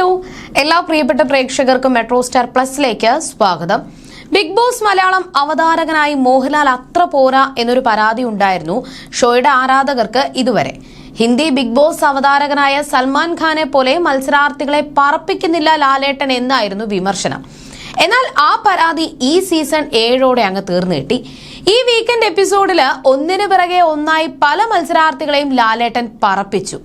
Hello. എല്ലാ പ്രിയപ്പെട്ട പ്രേക്ഷകർക്കും മെട്രോ സ്റ്റാർ പ്ലസിലേക്ക് സ്വാഗതം. ബിഗ് ബോസ് മലയാളം അവതാരകനായി മോഹൻലാൽ അത്ര പോരാ എന്നൊരു പരാതി ഉണ്ടായിരുന്നു ഷോയുടെ ആരാധകർക്ക് ഇതുവരെ. ഹിന്ദി ബിഗ് ബോസ് അവതാരകനായ സൽമാൻ ഖാനെ പോലെ മത്സരാർത്ഥികളെ പറപ്പിക്കുന്നില്ല ലാലേട്ടൻ എന്നായിരുന്നു വിമർശനം. എന്നാൽ ആ പരാതി ഈ സീസൺ ഏഴോടെ അങ്ങ് തീർന്നു കിട്ടി. ഈ വീക്കെൻഡ് എപ്പിസോഡിൽ ഒന്നിനു പിറകെ ഒന്നായി പല മത്സരാർത്ഥികളെയും ലാലേട്ടൻ പറപ്പിച്ചു.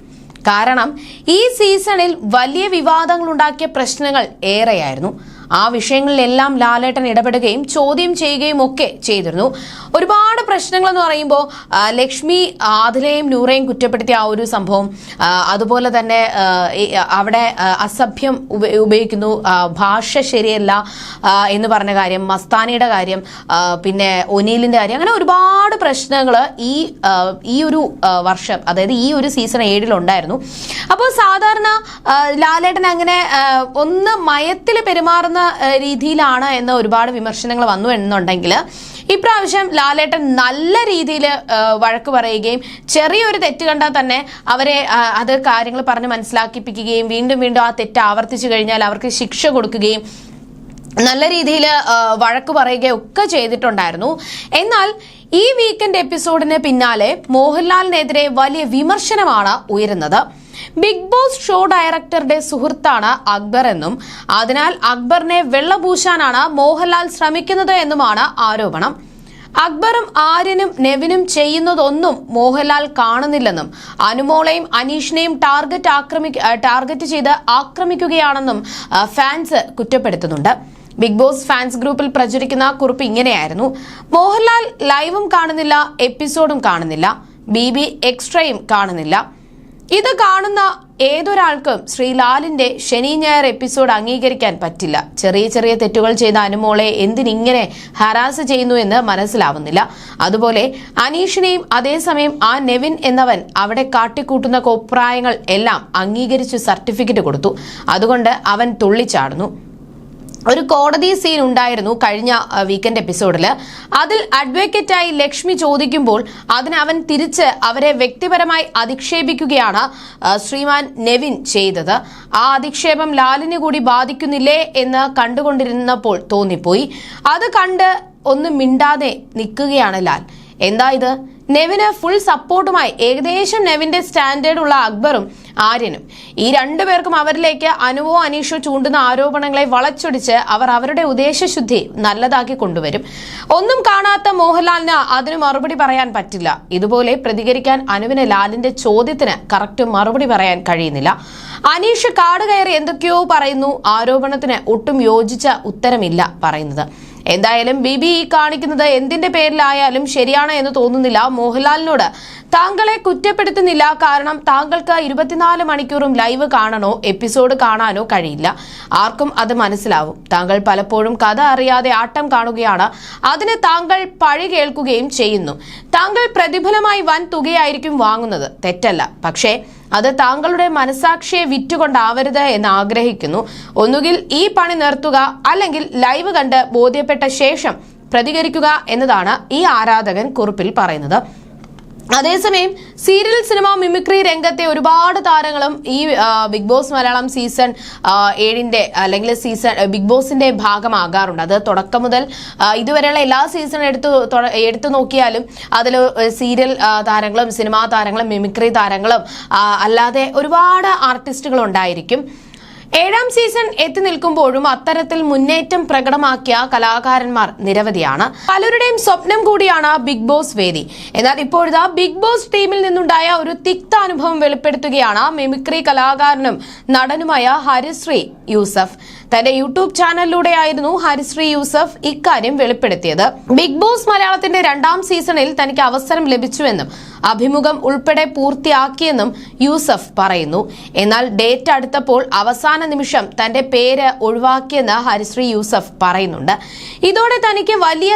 കാരണം ഈ സീസണിൽ വലിയ വിവാദങ്ങൾ ഉണ്ടാക്കിയ പ്രശ്നങ്ങൾ ഏറെയായിരുന്നു. ആ വിഷയങ്ങളിലെല്ലാം ലാലേട്ടൻ ഇടപെടുകയും ചോദ്യം ചെയ്യുകയും ഒക്കെ ചെയ്തിരുന്നു. ഒരുപാട് പ്രശ്നങ്ങൾ എന്ന് പറയുമ്പോൾ ലക്ഷ്മി ആദിലയും നൂറയും കുറ്റപ്പെടുത്തിയ ആ ഒരു സംഭവം അതുപോലെ തന്നെ അവിടെ അസഭ്യം ഉപയോഗിക്കുന്നു ഭാഷ ശരിയല്ല എന്ന് പറഞ്ഞ കാര്യം മസ്താനിയുടെ കാര്യം പിന്നെ ഒനീലിന്റെ കാര്യം അങ്ങനെ ഒരുപാട് പ്രശ്നങ്ങൾ ഈ ഈ ഒരു വർഷം അതായത് ഈ ഒരു സീസൺ ഏഴിലുണ്ടായിരുന്നു അപ്പോൾ സാധാരണ ലാലേട്ടൻ അങ്ങനെ ഒന്ന് മയത്തിൽ പെരുമാറുന്ന ആ, രീതിയിലാണ് എന്ന് ഒരുപാട് വിമർശനങ്ങൾ വന്നു എന്നുണ്ടെങ്കിൽ ഇപ്രാവശ്യം ലാലേട്ടൻ നല്ല രീതിയിൽ വഴക്ക് പറയുകയും ചെറിയൊരു തെറ്റ് കണ്ടാൽ തന്നെ അവരെ അത് കാര്യങ്ങൾ പറഞ്ഞ് മനസ്സിലാക്കിപ്പിക്കുകയും വീണ്ടും വീണ്ടും ആ തെറ്റ് ആവർത്തിച്ചു കഴിഞ്ഞാൽ അവർക്ക് ശിക്ഷ കൊടുക്കുകയും നല്ല രീതിയിൽ വഴക്ക് പറയുകയും ഒക്കെ ചെയ്തിട്ടുണ്ടായിരുന്നു. എന്നാൽ ഈ വീക്കെൻഡ് എപ്പിസോഡിന് പിന്നാലെ മോഹൻലാലിനെതിരെ വലിയ വിമർശനമാണ് ഉയരുന്നത്. ബിഗ് ബോസ് ഷോ ഡയറക്ടറുടെ സുഹൃത്താണ് അക്ബർ എന്നും അതിനാൽ അക്ബറിനെ വെള്ളപൂശാനാണ് മോഹൻലാൽ ശ്രമിക്കുന്നത് എന്നുമാണ് ആരോപണം. അക്ബറും ആര്യനും നെവിനും ചെയ്യുന്നതൊന്നും മോഹൻലാൽ കാണുന്നില്ലെന്നും അനുമോളെയും അനീഷിനെയും ടാർഗറ്റ് ആക്രമിക്ക ടാർഗറ്റ് ചെയ്ത് ആക്രമിക്കുകയാണെന്നും ഫാൻസ് കുറ്റപ്പെടുത്തുന്നുണ്ട്. ബിഗ് ബോസ് ഫാൻസ് ഗ്രൂപ്പിൽ പ്രചരിക്കുന്ന കുറിപ്പ് ഇങ്ങനെയായിരുന്നു. മോഹൻലാൽ ലൈവും കാണുന്നില്ല എപ്പിസോഡും കാണുന്നില്ല. ബി ബി എക്സ്ട്രയും കാണുന്നില്ല. ഇത് കാണുന്ന ഏതൊരാൾക്കും ശ്രീലാലിന്റെ ശനി ഞായർ എപ്പിസോഡ് അംഗീകരിക്കാൻ പറ്റില്ല. ചെറിയ ചെറിയ തെറ്റുകൾ ചെയ്ത അനുമോളെ എന്തിനിങ്ങനെ ഹരാസ് ചെയ്യുന്നു എന്ന് മനസ്സിലാവുന്നില്ല. അതുപോലെ അനീഷിനെയും അതേസമയം ആ നെവിൻ എന്നവൻ അവിടെ കാട്ടിക്കൂട്ടുന്ന കോപ്രായങ്ങൾ എല്ലാം അംഗീകരിച്ച് സർട്ടിഫിക്കറ്റ് കൊടുത്തു. അതുകൊണ്ട് അവൻ തുള്ളിച്ചാടുന്നു. ഒരു കോടതി സീൻ ഉണ്ടായിരുന്നു കഴിഞ്ഞ വീക്കെൻഡ് എപ്പിസോഡിൽ അതിൽ അഡ്വക്കേറ്റായി ലക്ഷ്മി ചോദിക്കുമ്പോൾ അതിന് അവൻ തിരിച്ച് അവരെ വ്യക്തിപരമായി അധിക്ഷേപിക്കുകയാണ് ശ്രീമാൻ നെവിൻ ചെയ്തത്. ആ അധിക്ഷേപം ലാലിനെ കൂടി ബാധിക്കുന്നില്ലേ എന്ന് കണ്ടുകൊണ്ടിരുന്നപ്പോൾ തോന്നിപ്പോയി. അത് കണ്ട് ഒന്ന് മിണ്ടാതെ നിൽക്കുകയാണ് ലാൽ. എന്താ ഇത്? നെവിന് ഫുൾ സപ്പോർട്ടുമായി ഏകദേശം നെവിന്റെ സ്റ്റാൻഡേർഡ് ഉള്ള അക്ബറും ആര്യനും. ഈ രണ്ടുപേർക്കും അവരിലേക്ക് അനുവോ അനീഷോ ചൂണ്ടുന്ന ആരോപണങ്ങളെ വളച്ചൊടിച്ച് അവർ അവരുടെ ഉദ്ദേശശുദ്ധി നല്ലതാക്കി കൊണ്ടുവരും. ഒന്നും കാണാത്ത മോഹൻലാലിന് അതിന് മറുപടി പറയാൻ പറ്റില്ല. ഇതുപോലെ പ്രതികരിക്കാൻ അനുവിന് ലാലിന്റെ ചോദ്യത്തിന് കറക്റ്റ് മറുപടി പറയാൻ കഴിയുന്നില്ല. അനീഷ് കാട് കയറി എന്തൊക്കെയോ പറയുന്നു. ആരോപണത്തിന് ഒട്ടും യോജിച്ച ഉത്തരമില്ല പറയുന്നത്. എന്തായാലും ബിബി ഈ കാണിക്കുന്നത് എന്തിന്റെ പേരിലായാലും ശരിയാണ് എന്ന് തോന്നുന്നില്ല. മോഹൻലാലിനോട് താങ്കളെ കുറ്റപ്പെടുത്തുന്നില്ല. കാരണം താങ്കൾക്ക് ഇരുപത്തിനാല് മണിക്കൂറും ലൈവ് കാണണോ എപ്പിസോഡ് കാണാനോ കഴിയില്ല. ആർക്കും അത് മനസ്സിലാവും. താങ്കൾ പലപ്പോഴും കഥ അറിയാതെ ആട്ടം കാണുകയാണ്. അതിന് താങ്കൾ പഴി കേൾക്കുകയും ചെയ്യുന്നു. താങ്കൾ പ്രതിഫലമായി വൻ തുകയായിരിക്കും വാങ്ങുന്നത്. തെറ്റല്ല. പക്ഷേ അത് താങ്കളുടെ മനസാക്ഷിയെ വിറ്റുകൊണ്ടാവരുത് എന്ന് ആഗ്രഹിക്കുന്നു. ഒന്നുകിൽ ഈ പണി നിർത്തുക അല്ലെങ്കിൽ ലൈവ് കണ്ട് ബോധ്യപ്പെട്ട ശേഷം പ്രതികരിക്കുക എന്നതാണ് ഈ ആരാധകൻ കുറിപ്പിൽ പറയുന്നത്. അതേസമയം സീരിയൽ സിനിമ മിമിക്രി രംഗത്തെ ഒരുപാട് താരങ്ങളും ഈ ബിഗ് ബോസ് മലയാളം സീസൺ ഏഴിന്റെ അല്ലെങ്കിൽ സീസൺ ബിഗ് ബോസിന്റെ ഭാഗമാകാറുണ്ട്. അത് തുടക്കം മുതൽ ഇതുവരെയുള്ള എല്ലാ സീസൺ എടുത്തു എടുത്തു നോക്കിയാലും അതിൽ സീരിയൽ താരങ്ങളും സിനിമാ താരങ്ങളും മിമിക്രി താരങ്ങളും അല്ലാതെ ഒരുപാട് ആർട്ടിസ്റ്റുകൾ ഉണ്ടായിരിക്കും. ഏഴാം സീസൺ എത്തി നിൽക്കുമ്പോഴും അത്തരത്തിൽ മുന്നേറ്റം പ്രകടമാക്കിയ കലാകാരന്മാർ നിരവധിയാണ്. പലരുടെയും സ്വപ്നം കൂടിയാണ് ബിഗ് ബോസ് വേദി. എന്നാൽ ഇപ്പോഴത്തെ ബിഗ് ബോസ് ടീമിൽ നിന്നുണ്ടായ ഒരു തിക്ത അനുഭവം വെളിപ്പെടുത്തുകയാണ് മിമിക്രി കലാകാരനും നടനുമായ ഹരിശ്രീ യൂസഫ്. തന്റെ യൂട്യൂബ് ചാനലിലൂടെയായിരുന്നു ഹരിശ്രീ യൂസഫ് ഇക്കാര്യം വെളിപ്പെടുത്തിയത്. ബിഗ് ബോസ് മലയാളത്തിന്റെ രണ്ടാം സീസണിൽ തനിക്ക് അവസരം ലഭിച്ചുവെന്നും അഭിമുഖം ഉൾപ്പെടെ പൂർത്തിയാക്കിയെന്നും യൂസഫ് പറയുന്നു. എന്നാൽ ഡേറ്റ് അടുത്തപ്പോൾ അവസാന നിമിഷം തന്റെ പേര് ഒഴിവാക്കിയെന്ന് ഹരിശ്രീ യൂസഫ് പറയുന്നുണ്ട്. ഇതോടെ തനിക്ക് വലിയ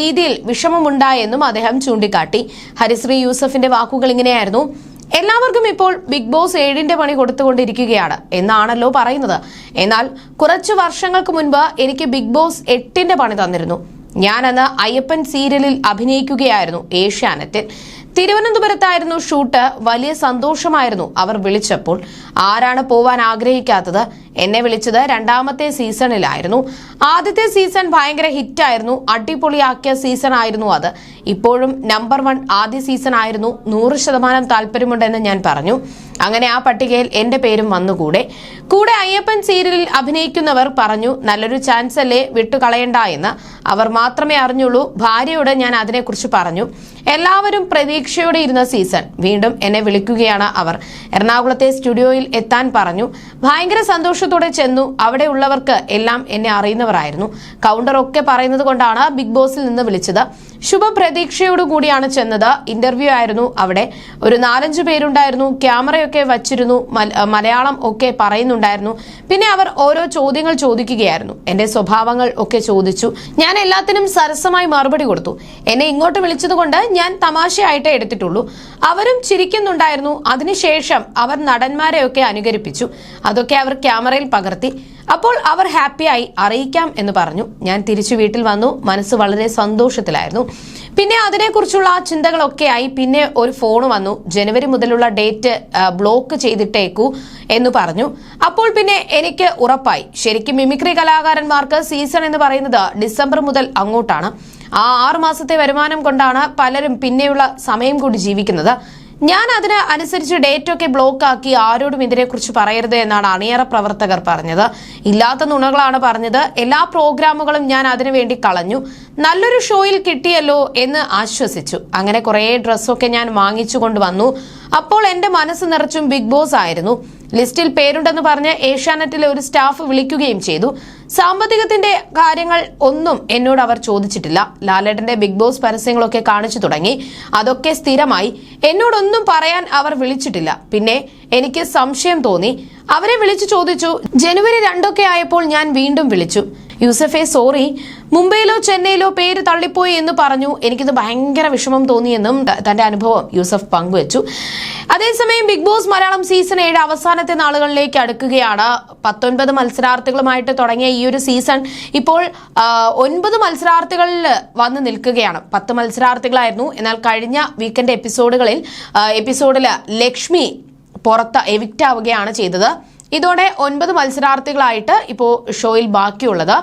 രീതിയിൽ വിഷമമുണ്ടായെന്നും അദ്ദേഹം ചൂണ്ടിക്കാട്ടി. ഹരിശ്രീ യൂസഫിന്റെ വാക്കുകൾ ഇങ്ങനെയായിരുന്നു. എല്ലാവർക്കും ഇപ്പോൾ ബിഗ് ബോസ് ഏഴിന്റെ പണി കൊടുത്തുകൊണ്ടിരിക്കുകയാണ് എന്നാണല്ലോ പറയുന്നത്. എന്നാൽ കുറച്ചു വർഷങ്ങൾക്ക് മുൻപ് എനിക്ക് ബിഗ് ബോസ് എട്ടിന്റെ പണി തന്നിരുന്നു. ഞാനന്ന് അയ്യപ്പൻ സീരിയലിൽ അഭിനയിക്കുകയായിരുന്നു ഏഷ്യാനെറ്റിൽ. തിരുവനന്തപുരത്തായിരുന്നു ഷൂട്ട്. വലിയ സന്തോഷമായിരുന്നു അവർ വിളിച്ചപ്പോൾ. ആരാണ് പോവാൻ ആഗ്രഹിക്കാത്തത്? എന്നെ വിളിച്ചത് രണ്ടാമത്തെ സീസണിലായിരുന്നു. ആദ്യത്തെ സീസൺ ഭയങ്കര ഹിറ്റായിരുന്നു. അടിപൊളിയാക്കിയ സീസൺ ആയിരുന്നു അത്. ഇപ്പോഴും നമ്പർ വൺ ആദ്യ സീസൺ ആയിരുന്നു നൂറ് ശതമാനം താല്പര്യമുണ്ടെന്ന് ഞാൻ പറഞ്ഞു. അങ്ങനെ ആ പട്ടികയിൽ എന്റെ പേരും വന്നുകൂടെ. കൂടെ അയ്യപ്പൻ സീരിയലിൽ അഭിനയിക്കുന്നവർ പറഞ്ഞു നല്ലൊരു ചാൻസ് അല്ലേ വിട്ടുകളയണ്ട എന്ന്. അവർ മാത്രമേ അറിഞ്ഞുള്ളൂ. ഭാര്യയോട് ഞാൻ അതിനെക്കുറിച്ച് പറഞ്ഞു. എല്ലാവരും പ്രതീക്ഷയോടെ ഇരുന്ന സീസൺ. വീണ്ടും എന്നെ വിളിക്കുകയാണ് അവർ. എറണാകുളത്തെ സ്റ്റുഡിയോയിൽ എത്താൻ പറഞ്ഞു. ഭയങ്കര സന്തോഷത്തോടെ ചെന്നു. അവിടെ ഉള്ളവർക്ക് എല്ലാം എന്നെ അറിയുന്നവരായിരുന്നു. കൗണ്ടർ ഒക്കെ പറയുന്നത് കൊണ്ടാണ് ബിഗ് ബോസിൽ നിന്ന് വിളിച്ചത്. ശുഭപ്രതീക്ഷയോടു കൂടിയാണ് ചെന്നത്. ഇന്റർവ്യൂ ആയിരുന്നു അവിടെ. ഒരു നാലഞ്ചു പേരുണ്ടായിരുന്നു. ക്യാമറയൊക്കെ വച്ചിരുന്നു. മലയാളം ഒക്കെ പറയുന്നുണ്ടായിരുന്നു. പിന്നെ അവർ ഓരോ ചോദ്യങ്ങൾ ചോദിക്കുകയായിരുന്നു. എന്റെ സ്വഭാവങ്ങൾ ഒക്കെ ചോദിച്ചു. ഞാൻ എല്ലാത്തിനും സരസമായി മറുപടി കൊടുത്തു. എന്നെ ഇങ്ങോട്ട് വിളിച്ചതുകൊണ്ട് ഞാൻ തമാശയായിട്ടേ എടുത്തിട്ടുള്ളൂ. അവരും ചിരിക്കുന്നുണ്ടായിരുന്നു. അതിനുശേഷം അവർ നടന്മാരെയൊക്കെ അനുകരിപ്പിച്ചു. അതൊക്കെ അവർ ക്യാമറയിൽ പകർത്തി. അപ്പോൾ അവർ ഹാപ്പിയായി അറിയിക്കാം എന്ന് പറഞ്ഞു. ഞാൻ തിരിച്ചു വീട്ടിൽ വന്നു. മനസ്സ് വളരെ സന്തോഷത്തിലായിരുന്നു. പിന്നെ അതിനെക്കുറിച്ചുള്ള ആ ചിന്തകളൊക്കെയായി പിന്നെ ഒരു ഫോൺ വന്നു. ജനുവരി മുതലുള്ള ഡേറ്റ് ബ്ലോക്ക് ചെയ്തിട്ടേക്കൂ എന്ന് പറഞ്ഞു. അപ്പോൾ പിന്നെ എനിക്ക് ഉറപ്പായി. ശരിക്കും മിമിക്രി കലാകാരന്മാർക്ക് സീസൺ എന്ന് പറയുന്നത് ഡിസംബർ മുതൽ അങ്ങോട്ടാണ്. ആ ആറു മാസത്തെ വരുമാനം കൊണ്ടാണ് പലരും പിന്നെയുള്ള സമയം കൂടി ജീവിക്കുന്നത്. ഞാൻ അതിന് അനുസരിച്ച് ഡേറ്റ് ഒക്കെ ബ്ലോക്ക് ആക്കി ആരോടും ഇതിനെക്കുറിച്ച് പറയരുത് എന്നാണ് അണിയറ പ്രവർത്തകർ പറഞ്ഞത്. ഇല്ലാത്ത നുണകളാണ് പറഞ്ഞത്. എല്ലാ പ്രോഗ്രാമുകളും ഞാൻ അതിനുവേണ്ടി കളഞ്ഞു. നല്ലൊരു ഷോയിൽ കിട്ടിയല്ലോ എന്ന് ആശ്വസിച്ചു. അങ്ങനെ കുറേ ഡ്രസ്സൊക്കെ ഞാൻ വാങ്ങിച്ചു കൊണ്ടുവന്നു അപ്പോൾ എന്റെ മനസ്സ് നിറച്ചും ബിഗ് ബോസ് ആയിരുന്നു. ലിസ്റ്റിൽ പേരുണ്ടെന്ന് പറഞ്ഞ് ഏഷ്യാനെറ്റിലെ ഒരു സ്റ്റാഫ് വിളിക്കുകയും ചെയ്തു. സാമ്പത്തികത്തിന്റെ കാര്യങ്ങൾ ഒന്നും എന്നോട് അവർ ചോദിച്ചിട്ടില്ല. ലാലേട്ടന്റെ ബിഗ് ബോസ് പരസ്യങ്ങളൊക്കെ കാണിച്ചു തുടങ്ങി. അതൊക്കെ സ്ഥിരമായി. എന്നോടൊന്നും പറയാൻ അവർ വിളിച്ചിട്ടില്ല. പിന്നെ എനിക്ക് സംശയം തോന്നി. അവരെ വിളിച്ചു ചോദിച്ചു. ജനുവരി രണ്ടൊക്കെ ആയപ്പോൾ ഞാൻ വീണ്ടും വിളിച്ചു. യൂസഫെ സോറി മുംബൈയിലോ ചെന്നൈയിലോ പേര് തള്ളിപ്പോയി എന്ന് പറഞ്ഞു. എനിക്കിത് ഭയങ്കര വിഷമം തോന്നിയെന്നും തന്റെ അനുഭവം യൂസഫ് പങ്കുവച്ചു. അതേസമയം ബിഗ് ബോസ് മലയാളം സീസൺ ഏഴ് അവസാനത്തെ നാളുകളിലേക്ക് അടുക്കുകയാണ്. പത്തൊൻപത് മത്സരാർത്ഥികളുമായിട്ട് തുടങ്ങിയ ഈ ഒരു സീസൺ ഇപ്പോൾ ഒൻപത് മത്സരാർത്ഥികളിൽ വന്ന് നിൽക്കുകയാണ്. പത്ത് മത്സരാർത്ഥികളായിരുന്നു. എന്നാൽ കഴിഞ്ഞ വീക്കെൻഡ് എപ്പിസോഡുകളിൽ എപ്പിസോഡിൽ ലക്ഷ്മി പുറത്ത് എവിക്റ്റ് ആവുകയാണ് ചെയ്തത്. ഇതോടെ ഒൻപത് മത്സരാർത്ഥികളായിട്ട് ഇപ്പോൾ ഷോയിൽ ബാക്കിയുള്ളത്.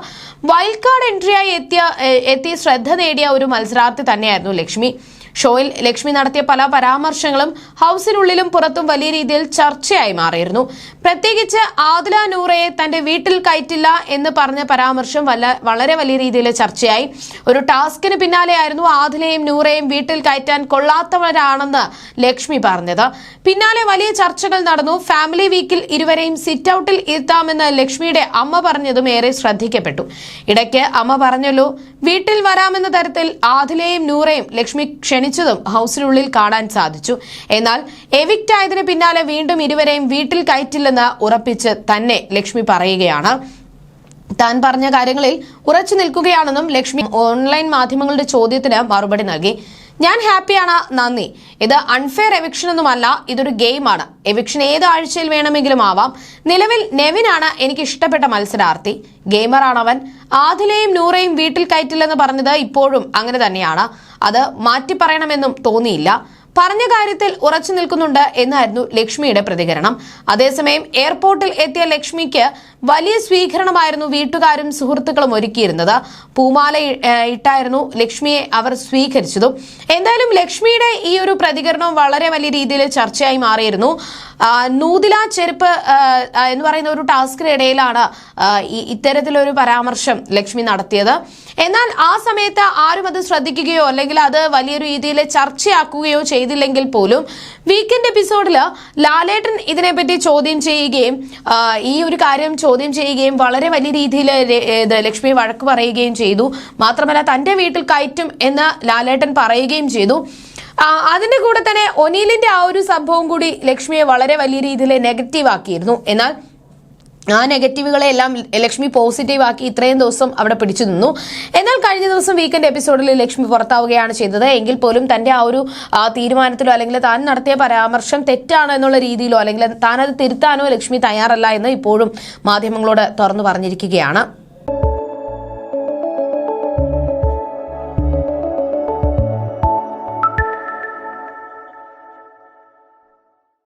വൈൽഡ് കാർഡ് എൻട്രിയായി എത്തിയ എത്തി ശ്രദ്ധ നേടിയ ഒരു മത്സരാർത്ഥി തന്നെയായിരുന്നു ലക്ഷ്മി. ഷോയിൽ ലക്ഷ്മി നടത്തിയ പല പരാമർശങ്ങളും ഹൗസിനുള്ളിലും പുറത്തും വലിയ രീതിയിൽ ചർച്ചയായി മാറിയിരുന്നു. പ്രത്യേകിച്ച് ആദില നൂറയെ തന്റെ വീട്ടിൽ കയറ്റില്ല എന്ന് പറഞ്ഞ പരാമർശം വളരെ വലിയ രീതിയിൽ ചർച്ചയായി. ഒരു ടാസ്കിന് പിന്നാലെയായിരുന്നു ആദിലയും നൂറയും വീട്ടിൽ കയറ്റാൻ കൊള്ളാത്തവരാണെന്ന് ലക്ഷ്മി പറഞ്ഞത്. പിന്നാലെ വലിയ ചർച്ചകൾ നടന്നു. ഫാമിലി വീക്കിൽ ഇരുവരെയും സിറ്റ് ഔട്ടിൽ ഇരുത്താമെന്ന് ലക്ഷ്മിയുടെ അമ്മ പറഞ്ഞതും ഏറെ ശ്രദ്ധിക്കപ്പെട്ടു. ഇടയ്ക്ക് അമ്മ പറഞ്ഞല്ലോ വീട്ടിൽ വരാമെന്ന തരത്തിൽ ആദിലയും നൂറയും ലക്ഷ്മി ക്ഷണിച്ചതും ഹൌസിനുള്ളിൽ കാണാൻ സാധിച്ചു. എന്നാൽ എവിക്റ്റ് ആയതിനു പിന്നാലെ വീണ്ടും ഇരുവരെയും വീട്ടിൽ കയറ്റില്ലെന്ന് ഉറപ്പിച്ച് തന്നെ ലക്ഷ്മി പറയുകയാണ്. താൻ പറഞ്ഞ കാര്യങ്ങളിൽ ഉറച്ചു നിൽക്കുകയാണെന്നും ലക്ഷ്മി ഓൺലൈൻ മാധ്യമങ്ങളുടെ ചോദ്യത്തിന് മറുപടി നൽകി. ഞാൻ ഹാപ്പിയാണ് നന്ദി. ഇത് അൺഫെയർ എവിക്ഷൻ ഒന്നുമല്ല ഇതൊരു ഗെയിമാണ്. എവിക്ഷൻ ഏത് ആഴ്ചയിൽ വേണമെങ്കിലും ആവാം. നിലവിൽ നെവിനാണ് എനിക്ക് ഇഷ്ടപ്പെട്ട മത്സരാർത്ഥി. ഗെയിമറാണവൻ. ആദിലെയും നൂറയും വീട്ടിൽ കയറ്റില്ലെന്ന് പറഞ്ഞത് ഇപ്പോഴും അങ്ങനെ തന്നെയാണ്. അത് മാറ്റി പറയണമെന്നും തോന്നിയില്ല. പറഞ്ഞ കാര്യത്തിൽ ഉറച്ചു നിൽക്കുന്നുണ്ട് എന്നായിരുന്നു ലക്ഷ്മിയുടെ പ്രതികരണം. അതേസമയം എയർപോർട്ടിൽ എത്തിയ ലക്ഷ്മിക്ക് വലിയ സ്വീകരണമായിരുന്നു വീട്ടുകാരും സുഹൃത്തുക്കളും ഒരുക്കിയിരുന്നത്. പൂമാല ഇട്ടായിരുന്നു ലക്ഷ്മിയെ അവർ സ്വീകരിച്ചതും. എന്തായാലും ലക്ഷ്മിയുടെ ഈ ഒരു പ്രതികരണം വളരെ വലിയ രീതിയിൽ ചർച്ചയായി മാറിയിരുന്നു. നൂതില ചെരുപ്പ് എന്ന് പറയുന്ന ഒരു ടാസ്കിനിടയിലാണ് ഇത്തരത്തിലൊരു പരാമർശം ലക്ഷ്മി നടത്തിയത്. എന്നാൽ ആ സമയത്ത് ആരും അത് ശ്രദ്ധിക്കുകയോ അല്ലെങ്കിൽ അത് വലിയ രീതിയിൽ ചർച്ചയാക്കുകയോ ചെയ്തില്ലെങ്കിൽ പോലും വീക്കെൻഡ് എപ്പിസോഡിൽ ലാലേട്ടൻ ഇതിനെപ്പറ്റി ചോദ്യം ചെയ്യുകയും ഈ ഒരു കാര്യം ചോദ്യം ചെയ്യുകയും വളരെ വലിയ രീതിയിൽ ലക്ഷ്മി വഴക്ക് പറയുകയും ചെയ്തു. മാത്രമല്ല തന്റെ വീട്ടിൽ കയറ്റും എന്ന് ലാലേട്ടൻ പറയുകയും ചെയ്തു. അതിന്റെ കൂടെ തന്നെ ഒനീലിന്റെ ആ ഒരു സംഭവം കൂടി ലക്ഷ്മിയെ വളരെ വലിയ രീതിയിൽ നെഗറ്റീവ് ആക്കിയിരുന്നു. എന്നാൽ ആ നെഗറ്റീവുകളെ എല്ലാം ലക്ഷ്മി പോസിറ്റീവ് ആക്കി ഇത്രയും ദിവസം അവിടെ പിടിച്ചു നിന്നു. എന്നാൽ കഴിഞ്ഞ ദിവസം വീക്കെൻഡ് എപ്പിസോഡിൽ ലക്ഷ്മി പുറത്താവുകയാണ് ചെയ്തത്. എങ്കിൽ പോലും തന്റെ ആ ഒരു തീരുമാനത്തിലോ അല്ലെങ്കിൽ താൻ നടത്തിയ പരാമർശം തെറ്റാണ് എന്നുള്ള രീതിയിലോ അല്ലെങ്കിൽ താൻ അത് തിരുത്താനോ ലക്ഷ്മി തയ്യാറല്ല എന്ന് ഇപ്പോഴും മാധ്യമങ്ങളോട് തുറന്നു പറഞ്ഞിരിക്കുകയാണ്.